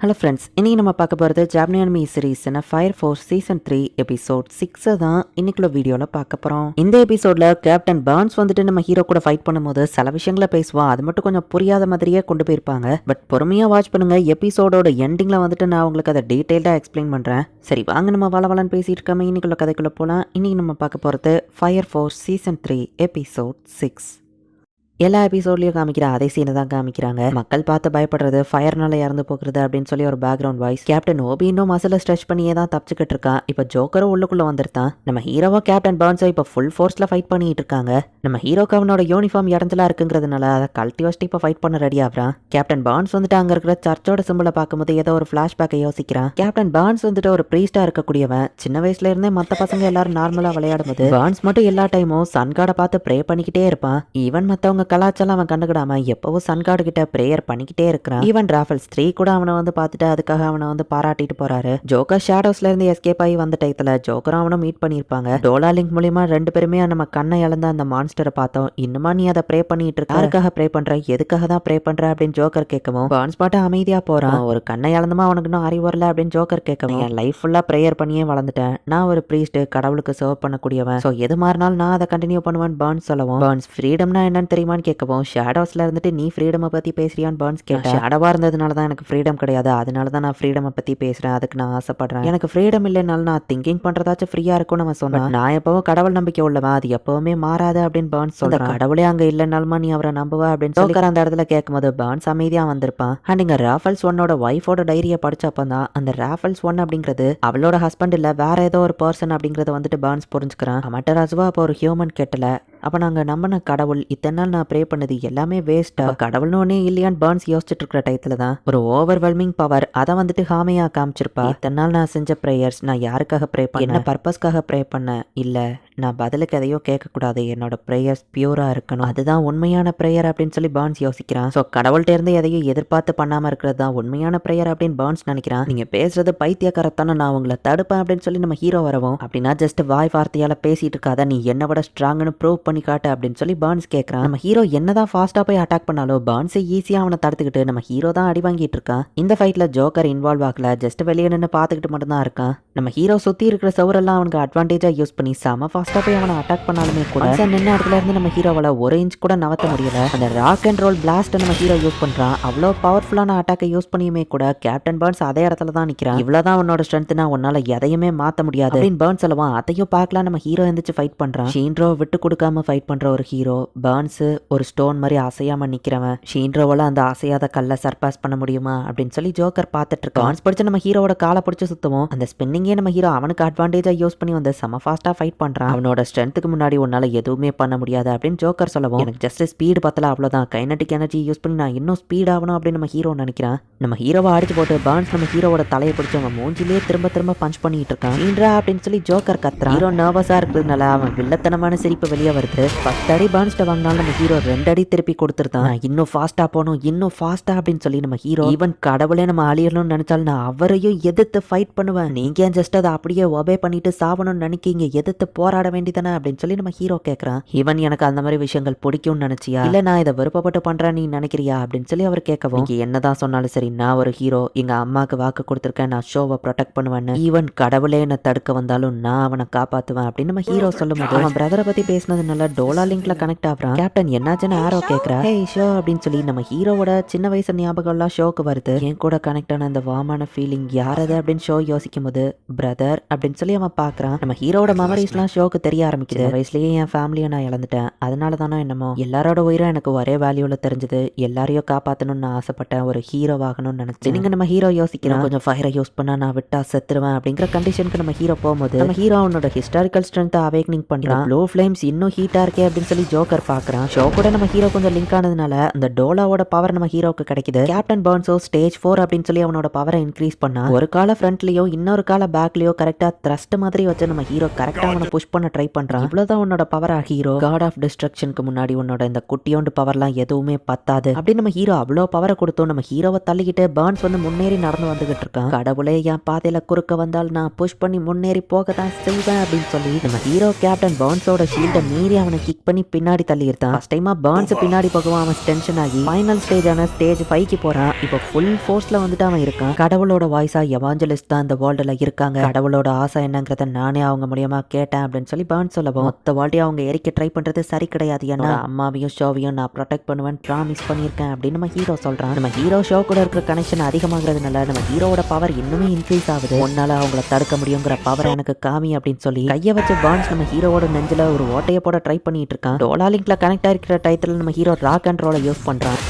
Hello friends இன்றைக்கி நம்ம பார்க்க போகிறது ஜாப்னியன் me fire force season three episode சிக்ஸை தான் இன்னைக்குள்ள வீடியோவில் பார்க்க போகிறோம் இந்த எபிசோடில் கேப்டன் பர்ன்ஸ் வந்துட்டு நம்ம ஹீரோ கூட ஃபைட் பண்ணும்போது சில விஷயங்களை பேசுவான் அது மட்டும் கொஞ்சம் புரியாத மாதிரியே கொண்டு போயிருப்பாங்க. பட் பொறுமையாக வாட்ச் பண்ணுங்க. எபிசோடோட எண்டிங்கில் வந்துட்டு நான் உங்களுக்கு அதை டீட்டெயில்டாக எக்ஸ்பிளைன் பண்ணுறேன் சரி வாங்க நம்ம வள வளன்னு பேசிட்டு இருக்காம இன்னைக்குள்ள கதைக்குள்ளே போகலாம் இன்றைக்கி நம்ம பார்க்க போகிறது fire force season three episode six எல்லா எபிசோட்லையும் காமிக்கிற அதே சீனை தான் காமிக்கிறாங்க. மக்கள் பார்த்து பயப்படுறது ஃபயர்னால இறந்து போகிறது அப்படின்னு சொல்லி ஒரு பேக்ரவுண்ட் வாய்ஸ் கேப்டன் ஓபி இன்னும் மசில ஸ்ட்ரெச் பண்ணியே தான் தப்பிச்சுக்கிட்டு இருக்கான். இப்போ ஜோக்கரும் உள்ளுக்குள்ள வந்திருக்கான். நம்ம ஹீரோவா கேப்டன் பர்ன்ஸோ இப்போ ஃபுல் ஃபோர்ஸ்ல ஃபைட் பண்ணிட்டு இருக்காங்க. நம்ம ஹீரோக்கு அவனோட யூனிஃபார்ம் இடஞ்சலா இருக்குங்கிறதுனால அதை கழட்டி வச்சுட்டு இப்போ ஃபைட் பண்ண ரெடி ஆகிறான். கேப்டன் பவுன்ஸ் வந்துட்டு அங்க இருக்கிற சர்ச்சோட சிம்பிளை பார்க்கும்போது ஏதோ ஒரு ஃபிளாஷ்பேக்கை யோசிக்கிறான். கேப்டன் பவுன்ஸ் வந்துட்டு ஒரு ப்ரீஸ்டா இருக்கக்கூடியவன். சின்ன வயசுல இருந்தே மத்த பசங்க எல்லாரும் நார்மலா விளையாடும் போது பான்ஸ் மட்டும் எல்லா டைமும் சன்காடை பார்த்து ப்ரே பண்ணிக்கிட்டே இருப்பான். ஈவன் மத்தவங்க கலாச்சாரம் அவன் கண்டுக்கிடாம எப்பவும் சன்காடு கிட்ட ப்ரேயர் பண்ணிக்கிட்டே இருக்கிறான். ஈவன் ராஃபல் ஸ்ரீ கூட அவனை வந்து பார்த்துட்டு அதுக்காக அவனை வந்து பாராட்டிட்டு போறாரு. ஜோக்கர் ஷேடோஸ்ல இருந்து எஸ்கேப் ஆகி வந்த டயத்துல ஜோக்கரும் அவனும் மீட் பண்ணியிருப்பாங்க. டோலா லிங்க் மூலியமா ரெண்டு பேருமே நம்ம கண்ணை இழந்த அந்த மான்ஸ்டரை பார்த்தோம். இன்னுமா நீ அதை ப்ரே பண்ணிட்டு இருக்க? யாருக்காக ப்ரே பண்ற? எதுக்காக தான் ப்ரே பண்ற? அப்படின்னு ஜோக்கர் கேட்கவும் பான்ஸ்பாட்டை அமைதியா போறான் ஒரு கண்ணை இழந்துமா? அவனுக்கு இன்னும் அறிவு வரல? அப்படின்னு ஜோக்கர் கேட்கவும் என் லைஃப் ஃபுல்லா ப்ரேயர் பண்ணியே வளர்ந்துட்டேன். நான் ஒரு ப்ரீஸ்ட் கடவுளுக்கு சர்வ் பண்ணக்கூடியவன். ஸோ எது மாறினாலும் நான் அதை கண்டினியூ பண்ணுவேன் பான்ஸ் சொல்லவும். பான்ஸ் ஃப்ரீடம்னா என்னன்னு தெரியுமா தெரியுமான்னு கேட்கவும் ஷேடோஸ்ல இருந்துட்டு நீ ஃப்ரீடமை பத்தி பேசுறியான்னு பான்ஸ் கேட்டேன் ஷேடோவா இருந்ததுனால தான் எனக்கு ஃப்ரீடம் கிடையாது. அதனால தான் நான் ஃப்ரீடமை பத்தி பேசுறேன். அதுக்கு நான் ஆசைப்படுறேன். எனக்கு ஃப்ரீடம் இல்லைனாலும் நான் திங்கிங் பண்றதாச்சும் ஃப்ரீயா இருக்கும்னு அவன் சொன்னான் நான் எப்பவும் கடவுள் நம்பிக்கை உள்ளவன். அது எப்பவுமே மாறாது அப்படின்னு பான்ஸ் சொல்ற கடவுளே அங்க இல்லைனாலுமா நீ அவரை நம்புவ அப்படின்னு சொல்லி அந்த இடத்துல கேட்கும்போது பான்ஸ் அமைதியா வந்திருப்பான். அண்ட் இங்க ராஃபல்ஸ் ஒன்னோட ஒய்ஃபோட டைரியை படிச்சப்ப தான் அந்த ராஃபல்ஸ் ஒன் அப்படிங்கிறது அவளோட ஹஸ்பண்ட் இல்ல வேற ஏதோ ஒரு பர்சன் அப்படிங்கறத வந்துட்டு பான்ஸ் புரிஞ்சுக்கிறான். அமட்டராஜுவா அப்போ ஒரு ஹியூமன் கேட்டல. அப்ப நாங்க நம்பின கடவுள் இத்தனை நாள் நான் ப்ரே பண்ணது எல்லாமே வேஸ்டா கடவுள்னு ஒன்னே இல்லையான்னு பர்ன்ஸ் யோசிச்சுட்டு இருக்கிற டயத்துல தான். ஒரு ஓவர்வெல்மிங் பவர் அதை வந்துட்டு ஹாமையா காமிச்சிருப்பா. இத்தனை நாள் நான் செஞ்ச ப்ரேயர்ஸ் நான் யாருக்காக ப்ரே பண்ண பர்பஸ்க்காக ப்ரே பண்ணேன் இல்ல. நான் பதிலுக்கு எதையோ கேட்கக்கூடாது. என்னோட ப்ரேயர்ஸ் பியூராக இருக்கணும். அதுதான் உண்மையான ப்ரேயர் அப்படின்னு சொல்லி பான்ஸ் யோசிக்கிறான். ஸோ கடவுள்கிட்ட இருந்து எதையும் எதிர்பார்த்து பண்ணாமல் இருக்கிறது தான் உண்மையான ப்ரேயர் அப்படின்னு பான்ஸ் நினைக்கிறான். நீங்கள் பேசுறது பைத்தியக்காரத்தானே நான் உங்களை தடுப்பேன் அப்படின்னு சொல்லி நம்ம ஹீரோ வரவும் அப்படின்னா ஜஸ்ட் வாய் வார்த்தையால் பேசிட்டு இருக்காத நீ என்னை விட ஸ்ட்ராங்னு ப்ரூவ் பண்ணி காட்டு அப்படின்னு சொல்லி பான்ஸ் கேட்குறான். நம்ம ஹீரோ என்னதான் ஃபாஸ்ட்டாக போய் அட்டாக் பண்ணாலும் பான்ஸை ஈஸியாக அவனை தடுத்துக்கிட்டு நம்ம ஹீரோ தான் அடி வாங்கிட்டு இருக்கான். இந்த ஃபைட்டில் ஜோக்கர் இன்வால்வ் ஆகல ஜஸ்ட் வெளியே நின்று பார்த்துக்கிட்டு மட்டும்தான் இருக்கான். நம்ம ஹீரோ சுற்றி இருக்கிற சவரெல்லாம் அவனுக்கு அட்வான்டேஜாக யூஸ் பண்ணி செம ஃபாஸ்ட் போய் அவனை அட்டாக் பண்ணாலுமே கூட once நின்ன இடத்துல இருந்து நம்ம ஹீரோவால ஒரு இன்ச் கூட நவத்த முடியல. அந்த ராக் அண்ட் ரோல் பிளாஸ்ட் நம்ம ஹீரோ யூஸ் பண்றான். அவ்வளோ பவர்ஃபுல்லான அட்டாக்கை யூஸ் பண்ணியுமே கூட கேப்டன் பர்ன்ஸ் அதே இடத்துல தான் நிக்கிறான். இவ்வளவுதான் உன்னோட ஸ்ட்ரென்த்னா உன்னால எதையுமே மாத்த முடியாது. அப்படின்னு பர்ன்ஸ் சொல்லவும் அதையும் பார்க்கலாம் நம்ம ஹீரோ எந்திரிச்சு ஃபைட் பண்றான். ஷீன்ட்ரோ விட்டு கொடுக்காம ஃபைட் பண்ற ஒரு ஹீரோ பர்ன்ஸ் ஒரு ஸ்டோன் மாதிரி அசையாம நிக்கிறவன். ஷீன்ட்ரோவால அந்த அசையாத கல்லை சர்பாஸ் பண்ண முடியுமா? அப்படின்னு சொல்லி ஜோக்கர் பார்த்துட்டு இருக்கான். பிடிச்ச நம்ம ஹீரோவோட காலை பிடிச்சு சுத்தவும். அந்த ஸ்பின்னிங்கே நம்ம ஹீரோ அவனுக்கு அட்வான்டேஜா யூஸ் பண்ணி வந்து செம ஃபாஸ்டா ஃபைட் பண்றான். அவனோட ஸ்ட்ரென்த்துக்கு முன்னாடி உன்னால எதுவுமே பண்ண முடியாது அப்படின்னு ஜோக்கர் சொல்லவும் எனக்கு ஜஸ்ட் ஸ்பீடு பத்தல அவ்வளவுதான். கைனட்டிக் எனர்ஜி யூஸ் பண்ணி நான் இன்னும் ஸ்பீட் ஆகணும் அப்படின்னு நம்ம ஹீரோ நினைக்கிறான். நம்ம ஹீரோவை அடிச்சு போட்டு பான்ஸ் நம்ம ஹீரோவோட தலையை பிடிச்சி அவன் மூஞ்சிலே திரும்ப திரும்ப பஞ்ச் பண்ணிட்டு இருக்கான். ஈன்றா அப்படின்னு சொல்லி ஜோக்கர் கத்துறான். ஹீரோ நர்வஸாக இருக்கிறதுனால அவன் வில்லத்தனமான சிரிப்பு வெளியே வருது. பத்து அடி பான்ஸ்ட வாங்கினாலும் நம்ம ஹீரோ ரெண்டு அடி திருப்பி கொடுத்துருந்தான். இன்னும் ஃபாஸ்டா போகணும் இன்னும் ஃபாஸ்டா அப்படின்னு சொல்லி நம்ம ஹீரோ ஈவன் கடவுளே நம்ம அழியணும்னு நினைச்சாலும் நான் அவரையும் எதிர்த்து ஃபைட் பண்ணுவேன். நீங்க ஏன் ஜஸ்ட் அதை அப்படியே ஒபே பண்ணிட்டு சாவணும்னு நினைக்கிங்க? எதிர்த்து போராட வேண்டியதானே அப்படின்னு சொல்லி நம்ம ஹீரோ கேட்கறான் ஈவன் எனக்கு அந்த மாதிரி விஷயங்கள் பிடிக்கும்னு நினைச்சியா? இல்ல நான் இதை விருப்பப்பட்டு பண்றேன் நீ நினைக்கிறியா? அப்படின்னு சொல்லி அவர் கேட்கவும் என்னதான் சொன்னாலும் சரி நான் ஒரு ஹீரோ. எங்க அம்மாக்கு வாக்கு கொடுத்துருக்கேன் நான் ஷோவை ப்ரொடெக்ட் பண்ணுவேன்னு. ஈவன் கடவுளே என்னை தடுக்க வந்தாலும் நான் அவனை காப்பாத்துவேன் அப்படின்னு நம்ம ஹீரோ சொல்லும் போது அவன் பிரதரை பத்தி பேசினதுனால டோலா லிங்க்ல கனெக்ட் ஆகிறான். கேப்டன் என்னாச்சுன்னு ஆரோ கேக்குறா? ஹே ஷோ அப்படின்னு சொல்லி நம்ம ஹீரோவோட சின்ன வயசு ஞாபகம் எல்லாம் ஷோக்கு வருது. என் கூட கனெக்ட் ஆன அந்த வாமான ஃபீலிங் யாரது அப்படின்னு ஷோ யோசிக்கும் போது பிரதர் அப்படின்னு சொல்லி அவன் பாக்குறான். நம்ம ஹீரோட மெமரிஸ்லாம் ஷோக்கு தெரிய ஆரம்பிக்குது. வயசுலயே என் ஃபேமிலியை நான் இழந்துட்டேன். அதனால தானே என்னமோ எல்லாரோட உயிரும் எனக்கு ஒரே வேல்யூல தெரிஞ்சது. எல்லாரையும் காப்பாத்தணும்னு நான் ஆசைப்பட்டேன். ஒரு ஹீரோ ஆகணும்னு நினைச்சேன். நீங்க நம்ம ஹீரோ யோசிக்கிறோம். கொஞ்சம் ஃபயரை யூஸ் பண்ணா நான் விட்டா செத்துருவேன் அப்படிங்கிற கண்டிஷனுக்கு நம்ம ஹீரோ போகும்போது நம்ம ஹீரோ அவனோட ஹிஸ்டாரிக்கல் ஸ்ட்ரென்த் அவேக்னிங் பண்றான். ப்ளூ ஃபிளேம்ஸ் இன்னும் ஹீட்டா இருக்கே அப்படின்னு சொல்லி ஜோக்கர் பாக்குறான். ஷோ கூட நம்ம ஹீரோ கொஞ்சம் லிங்க் ஆனதுனால அந்த டோலாவோட பவர் நம்ம ஹீரோக்கு கிடைக்குது. கேப்டன் பர்ன்ஸோ ஸ்டேஜ் ஃபோர் அப்படின்னு சொல்லி அவனோட பவரை இன்க்ரீஸ் பண்ணா ஒரு கால ஃப்ரண்ட்லயோ இன்னொரு கால பேக்லயோ கரெக்டா த்ரஸ்ட் மாதிரி வச்சு நம்ம ஹீரோ கரெக்டா அவனை புஷ் பண்ண ட்ரை பண்றான். இவ்வளவுதான் உன்னோட பவரா ஹீரோ காட் ஆஃப் டிஸ்ட்ரக்ஷனுக்கு முன்னாடி உன்னோட இந்த குட்டியோண்டு பவர்லாம் எதுவுமே பத்தாது. அப்படி நம்ம ஹீரோ அவ்வளோ பவரை கொடுத்தோம் நம்ம ஹீரோவை தள்ளிக்கிட்டு பேர்ன்ஸ் வந்து முன்னேறி நடந்து வந்துகிட்டு இருக்கான். கடவுளே என் பாதையில குறுக்க வந்தால் நான் புஷ் பண்ணி முன்னேறி போக தான் செய்வேன் அப்படின்னு சொல்லி நம்ம ஹீரோ கேப்டன் பேர்ன்ஸோட ஷீல்டை மீறி அவனை கிக் பண்ணி பின்னாடி தள்ளியிருந்தான். ஃபர்ஸ்ட் டைமா பேர்ன்ஸ் பின்னாடி போகவும் அவன் டென்ஷன் ஆகி ஃபைனல் ஸ்டேஜான ஸ்டேஜ் ஃபைவ்க்கு போறான். இப்போ ஃபுல் ஃபோர்ஸ்ல வந்துட்டு அவன் இருக்கான். கடவுளோட வாய்ஸா எவாஞ்சலிஸ்ட் தான் இந்த வேர்ல்டுல இருக்காங்க. கடவுளோட ஆசை என்னங்கிறத நானே அவங்க மூலியமா கேட்டேன் அப்படின்னு சொல்லி பர்ன் சொல்லவும் மொத்த வாழ்க்கையை அவங்க எரிக்க ட்ரை பண்றது சரி கிடையாது. ஏன்னா அம்மாவையும் ஷோவையும் நான் ப்ரொடெக்ட் பண்ணுவேன் ப்ராமிஸ் பண்ணியிருக்கேன் அப்படின்னு நம்ம ஹீரோ சொல்றான். நம்ம ஹீரோ ஷோ கூட இருக்கிற கனெக்ஷன் அதிகமாகிறதுனால நம்ம ஹீரோவோட பவர் இன்னுமே இன்க்ரீஸ் ஆகுது. உன்னால அவங்கள தடுக்க முடியுங்கிற பவர் எனக்கு காமி அப்படின்னு சொல்லி கையை வச்சு பான்ஸ் நம்ம ஹீரோவோட நெஞ்சில ஒரு ஓட்டையை போட ட்ரை பண்ணிட்டு இருக்கான். டோலா லிங்க்ல கனெக்ட் ஆயிருக்கிற டயத்துல நம்ம ஹீரோ ராக் அண்ட் ரோலை யூஸ் பண்றான்.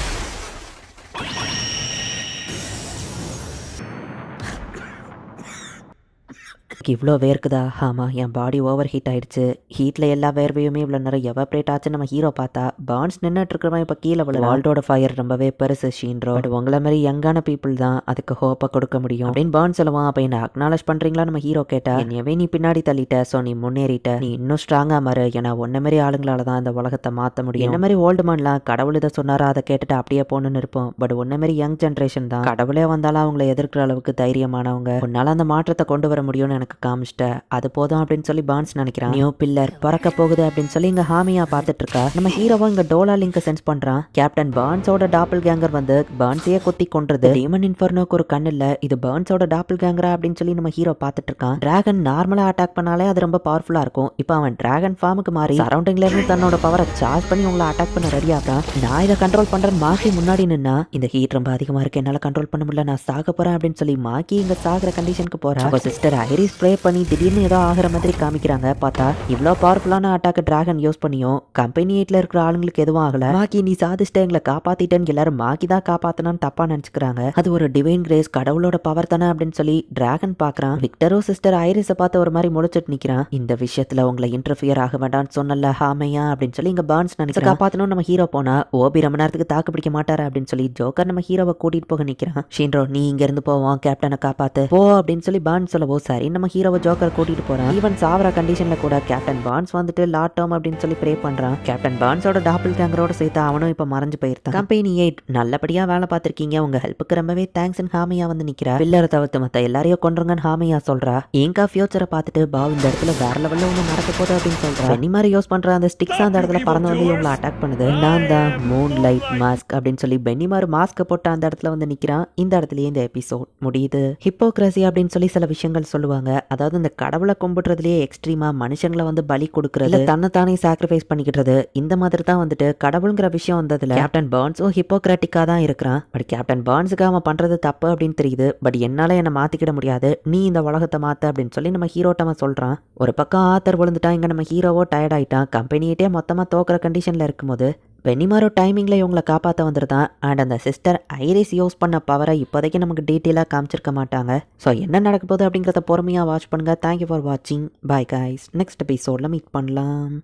இவ்வளோ வேர்க்குதா? ஆமாம் என் பாடி ஓவர் ஹீட் ஆயிடுச்சு. ஹீட்டில் எல்லா வேர்வையுமே இவ்வளோ நேரம் எவப்ரேட் ஆச்சு நம்ம ஹீரோ பார்த்தா பான்ஸ் நின்றுட்டு இருக்கிறவன் இப்போ கீழே விழு வால்டோட ஃபயர் ரொம்பவே பெருசு ஷீன்றோ. பட் உங்களை மாதிரி யங்கான பீப்புள் தான் அதுக்கு ஹோப்பை கொடுக்க முடியும். அப்படின்னு பான்ஸ் சொல்லுவான். அப்போ என்ன அக்னாலேஜ் பண்ணுறீங்களா நம்ம ஹீரோ கேட்டா என்னவே நீ பின்னாடி தள்ளிட்ட ஸோ நீ முன்னேறிட்ட. நீ இன்னும் ஸ்ட்ராங்காக மாறு. ஏன்னா ஒன்ன மாதிரி ஆளுங்களால தான் இந்த உலகத்தை மாற்ற முடியும். என்ன மாதிரி ஓல்டு மேன்லாம் கடவுள் இதை சொன்னாரா? அதை கேட்டுட்டு அப்படியே போகணுன்னு இருப்போம். பட் ஒன்ன மாதிரி யங் ஜென்ரேஷன் தான் கடவுளே வந்தாலும் அவங்கள எதிர்க்கிற அளவுக்கு தைரியமானவங்க. உன்னால அந்த மாற்றத்தை கொண்டு வர முடியும்னு எனக்கு காமிச்சிட்ட. அது போதும் அப்படின்னு சொல்லி பான்ஸ் நினைக்கிறான். நியூ பில்லர் பறக்க போகுது அப்படின்னு சொல்லி இங்க ஹாமியா பார்த்துட்டு இருக்கா. நம்ம ஹீரோவா இங்க டோலா லிங்க சென்ஸ் பண்றான். கேப்டன் பான்ஸோட டாப்பிள் கேங்கர் வந்து பான்ஸையே குத்தி கொன்றது. டீமன் இன்ஃபர்னோக்கு ஒரு கண் இல்ல. இது பான்ஸோட டாப்பிள் கேங்கரா அப்படின்னு சொல்லி நம்ம ஹீரோ பார்த்துட்டு இருக்கான். டிராகன் நார்மலா அட்டாக் பண்ணாலே அது ரொம்ப பவர்ஃபுல்லா இருக்கும். இப்போ அவன் டிராகன் ஃபார்முக்கு மாறி சரௌண்டிங்ல இருந்து தன்னோட பவரை சார்ஜ் பண்ணி உங்களை அட்டாக் பண்ண ரெடி ஆகிறான். நான் இதை கண்ட்ரோல் பண்றேன் மாக்கி முன்னாடி நின்னா இந்த ஹீட் ரொம்ப அதிகமா இருக்கு. என்னால கண்ட்ரோல் பண்ண முடியல. நான் சாக போறேன் அப்படின்னு சொல்லி மாக்கி இங்க சாகிற கண்டிஷனுக்கு போறா சிஸ்டர் ஐரிஸ் ஸ்ப்ரே பண்ணி திடீர்னு ஏதோ ஆகிற மாதிரி காமிக்கிறாங்க. பார்த்தா இவ்வளோ பவர்ஃபுல்லான அட்டாக் டிராகன் யூஸ் பண்ணியும் கம்பெனி எயிட்ல இருக்கிற ஆளுங்களுக்கு எதுவும் ஆகல. மாக்கி நீ சாதிச்சிட்ட எங்களை காப்பாத்திட்டேன்னு எல்லாரும் மாக்கி தான் காப்பாத்தனான்னு தப்பா நினைச்சுக்கிறாங்க. அது ஒரு டிவைன் கிரேஸ் கடவுளோட பவர் தானே அப்படின்னு சொல்லி டிராகன் பாக்குறான் விக்டரோ சிஸ்டர் ஐரிஸை பார்த்து ஒரு மாதிரி முடிச்சிட்டு நிக்கிறான். இந்த விஷயத்துல உங்களை இன்டர்ஃபியர் ஆக வேண்டாம்னு சொன்னல ஹாமையா அப்படின்னு சொல்லி இங்க பான்ஸ் நினைச்சு காப்பாத்தணும் நம்ம ஹீரோ போனா ஓபி ரொம்ப நேரத்துக்கு தாக்கு பிடிக்க மாட்டாரு அப்படின்னு சொல்லி ஜோக்கர் நம்ம ஹீரோவை கூட்டிட்டு போக நிக்கிறான். ஷீன்ரோ நீ இங்க இருந்து போவோம் கேப்டனை காப்பாத்து. போ அப்படின்னு சொல்லி பான்ஸ் சொல்லவோ சரி நம்ம ஹீரோவை ஜோக்கர் கூட்டிட்டு போறான். ஈவன் சாவர கண்டிஷன்ல கூட கேப்டன் பான்ஸ் வந்துட்டு லாட்டோம் அப்படின்னு சொல்லி ப்ரே பண்றான். கேப்டன் பான்ஸோட டாப்பிள் கேங்கரோட சேர்த்து அவனும் இப்ப மறைஞ்சு போயிருந்தான் கம்பெனி எயிட் நல்லபடியா வேலை பார்த்திருக்கீங்க. உங்க ஹெல்ப்புக்கு ரொம்பவே தேங்க்ஸ் ஹாமியா வந்து நிக்கிறா. பில்லரை தவிர்த்து மத்த எல்லாரையும் கொண்டுருங்கன்னு ஹாமியா சொல்றா. எங்கா ஃபியூச்சரை பார்த்துட்டு பாவ் இந்த இடத்துல வேற லெவல்ல ஒண்ணு நடக்க போகுது அப்படின்னு சொல்றா. என்ன மாதிரி யூஸ் பண்ற அந்த ஸ்டிக்ஸ் அந்த இடத்துல பறந்து வந்து இவங்களை அட்டாக் பண்ணுது. நான் தான் மூன் லைட் மாஸ்க் அப்படின்னு சொல்லி பென்னிமார் மாஸ்க் போட்டு அந்த இடத்துல வந்து நிக்கிறான். இந்த இடத்துலயே இந்த எபிசோட் முடியுது. ஹிப்போக்ரசி அப்படின்னு சொல்லி சில விஷயங்கள் சொல்லுவாங்க. அதாவது இந்த கடவுளை கும்பிடுறதுலயே எக்ஸ்ட்ரீமா மனுஷங்களை வந்து பலி கொடுக்கறது. தன்னை தானே சாக்ரிஃபைஸ் பண்ணிக்கிட்டது இந்த மாதிரி தான் வந்துட்டு கடவுளுங்கிற விஷயம் வந்ததுல. கேப்டன் பர்ன்ஸும் ஹிப்போக்ராட்டிக்கா தான் இருக்கிறான். பட் கேப்டன் பர்ன்ஸுக்கு அவன் பண்றது தப்பு அப்படின்னு தெரியுது. பட் என்னால என்னை மாத்திக்கிட முடியாது. நீ இந்த உலகத்தை மாத்து அப்படின்னு சொல்லி நம்ம ஹீரோட்டமா சொல்றான். ஒரு பக்கம் ஆத்தர் விழுந்துட்டான். இங்க நம்ம ஹீரோவோ டயர்ட் ஆயிட்டான். கம்பெனியிட்டே மொத்தமா தோக்குற கண்டிஷன்ல இருக்கும்போது பெனிமாரோ டைமிங்கில் இவங்களை காப்பாற்ற வந்துருதான் அண்ட் அந்த சிஸ்டர் ஐரிஸ் யூஸ் பண்ண பவரை இப்போதைக்கு நமக்கு டீட்டெயிலாக காமிச்சிருக்க மாட்டாங்க. ஸோ என்ன நடக்க போகுது அப்படிங்கிறத பொறுமையாக வாட்ச் பண்ணுங்கள் தேங்க்யூ ஃபார் வாட்சிங் பாய் காய்ஸ் நெக்ஸ்ட் எபிசோடில் மீட் பண்ணலாம்.